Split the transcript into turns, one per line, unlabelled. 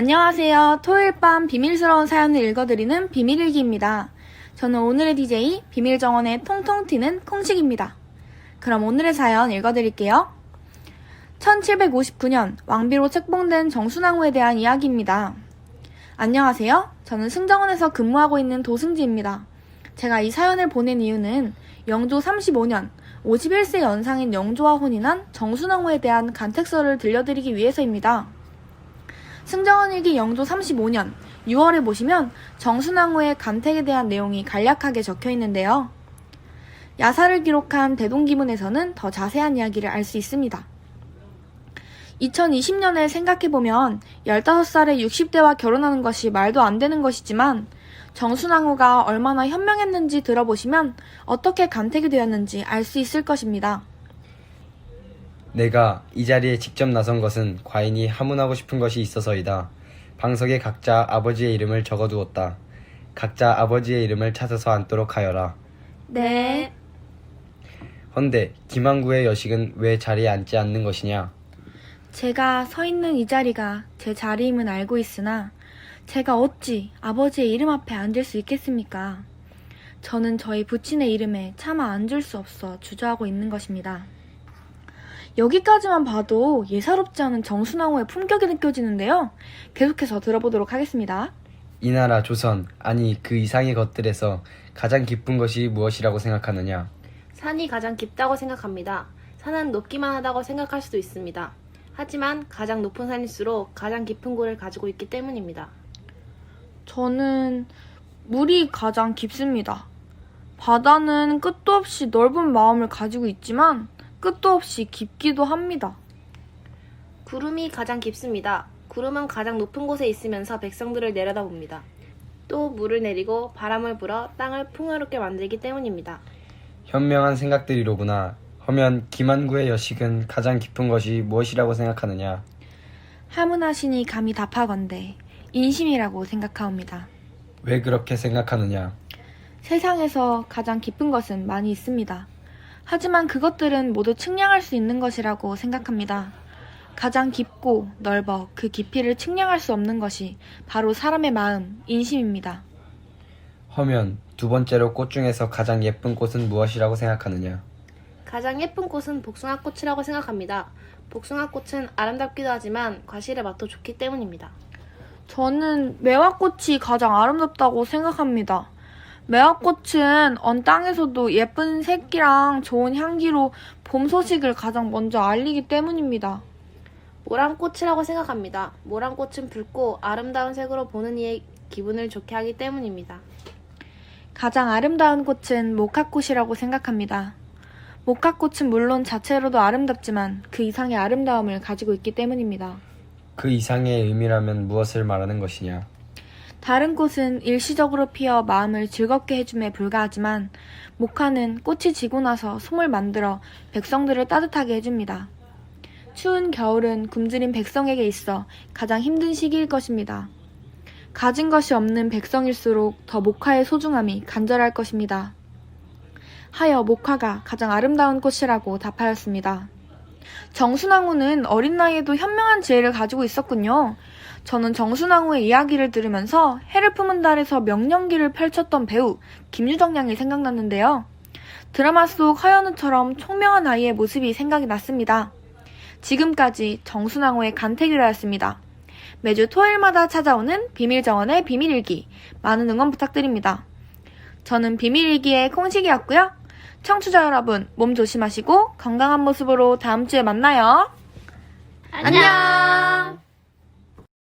안녕하세요. 토요일 밤 비밀스러운 사연을 읽어드리는 비밀일기입니다. 저는 오늘의 DJ 비밀정원의 통통 튀는 콩식입니다. 그럼 오늘의 사연 읽어드릴게요. 1759년 왕비로 책봉된 정순왕후에 대한 이야기입니다. 안녕하세요. 저는 승정원에서 근무하고 있는 도승지입니다. 제가 이 사연을 보낸 이유는 영조 35년 51세 연상인 영조와 혼인한 정순왕후에 대한 간택서를 들려드리기 위해서입니다. 승정원일기 영조 35년 6월에 보시면 정순왕후의 간택에 대한 내용이 간략하게 적혀 있는데요. 야사를 기록한 대동기문에서는 더 자세한 이야기를 알 수 있습니다. 2020년을 생각해보면 15살에 60대와 결혼하는 것이 말도 안 되는 것이지만 정순왕후가 얼마나 현명했는지 들어보시면 어떻게 간택이 되었는지 알 수 있을 것입니다.
내가 이 자리에 직접 나선 것은 과인이 하문하고 싶은 것이 있어서이다. 방석에 각자 아버지의 이름을 적어두었다. 각자 아버지의 이름을 찾아서 앉도록 하여라.
네.
헌데 김항구의 여식은 왜 자리에 앉지 않는 것이냐?
제가 서 있는 이 자리가 제 자리임은 알고 있으나 제가 어찌 아버지의 이름 앞에 앉을 수 있겠습니까? 저는 저희 부친의 이름에 차마 앉을 수 없어 주저하고 있는 것입니다. 여기까지만 봐도 예사롭지 않은 정순왕후의 품격이 느껴지는데요. 계속해서 들어보도록 하겠습니다.
이 나라 조선, 아니 그 이상의 것들에서 가장 기쁜 것이 무엇이라고 생각하느냐?
산이 가장 깊다고 생각합니다. 산은 높기만 하다고 생각할 수도 있습니다. 하지만 가장 높은 산일수록 가장 깊은 골을 가지고 있기 때문입니다.
저는 물이 가장 깊습니다. 바다는 끝도 없이 넓은 마음을 가지고 있지만 끝도 없이 깊기도 합니다.
구름이 가장 깊습니다. 구름은 가장 높은 곳에 있으면서 백성들을 내려다봅니다. 또 물을 내리고 바람을 불어 땅을 풍요롭게 만들기 때문입니다.
현명한 생각들이로구나. 허면 김한구의 여식은 가장 깊은 것이 무엇이라고 생각하느냐?
하문하시니 감히 답하건대 인심이라고 생각하옵니다.
왜 그렇게 생각하느냐?
세상에서 가장 깊은 것은 많이 있습니다. 하지만 그것들은 모두 측량할 수 있는 것이라고 생각합니다. 가장 깊고 넓어 그 깊이를 측량할 수 없는 것이 바로 사람의 마음, 인심입니다.
허면 두 번째로 꽃 중에서 가장 예쁜 꽃은 무엇이라고 생각하느냐?
가장 예쁜 꽃은 복숭아꽃이라고 생각합니다. 복숭아꽃은 아름답기도 하지만 과실의 맛도 좋기 때문입니다.
저는 매화꽃이 가장 아름답다고 생각합니다. 매화꽃은 언 땅에서도 예쁜 색이랑 좋은 향기로 봄 소식을 가장 먼저 알리기 때문입니다.
모란꽃이라고 생각합니다. 모란꽃은 붉고 아름다운 색으로 보는 이의 기분을 좋게 하기 때문입니다.
가장 아름다운 꽃은 모카꽃이라고 생각합니다. 모카꽃은 물론 자체로도 아름답지만 그 이상의 아름다움을 가지고 있기 때문입니다.
그 이상의 의미라면 무엇을 말하는 것이냐?
다른 꽃은 일시적으로 피어 마음을 즐겁게 해줌에 불과하지만 모카는 꽃이 지고 나서 솜을 만들어 백성들을 따뜻하게 해줍니다. 추운 겨울은 굶주린 백성에게 있어 가장 힘든 시기일 것입니다. 가진 것이 없는 백성일수록 더 모카의 소중함이 간절할 것입니다. 하여 모카가 가장 아름다운 꽃이라고 답하였습니다. 정순왕후는 어린 나이에도 현명한 지혜를 가지고 있었군요. 저는 정순왕후의 이야기를 들으면서 해를 품은 달에서 명령기를 펼쳤던 배우 김유정 양이 생각났는데요. 드라마 속 하연우처럼 총명한 아이의 모습이 생각이 났습니다. 지금까지 정순왕후의 간택이라였습니다. 매주 토요일마다 찾아오는 비밀정원의 비밀일기 많은 응원 부탁드립니다. 저는 비밀일기의 콩식이었고요. 청취자 여러분 몸 조심하시고 건강한 모습으로 다음 주에 만나요. 안녕.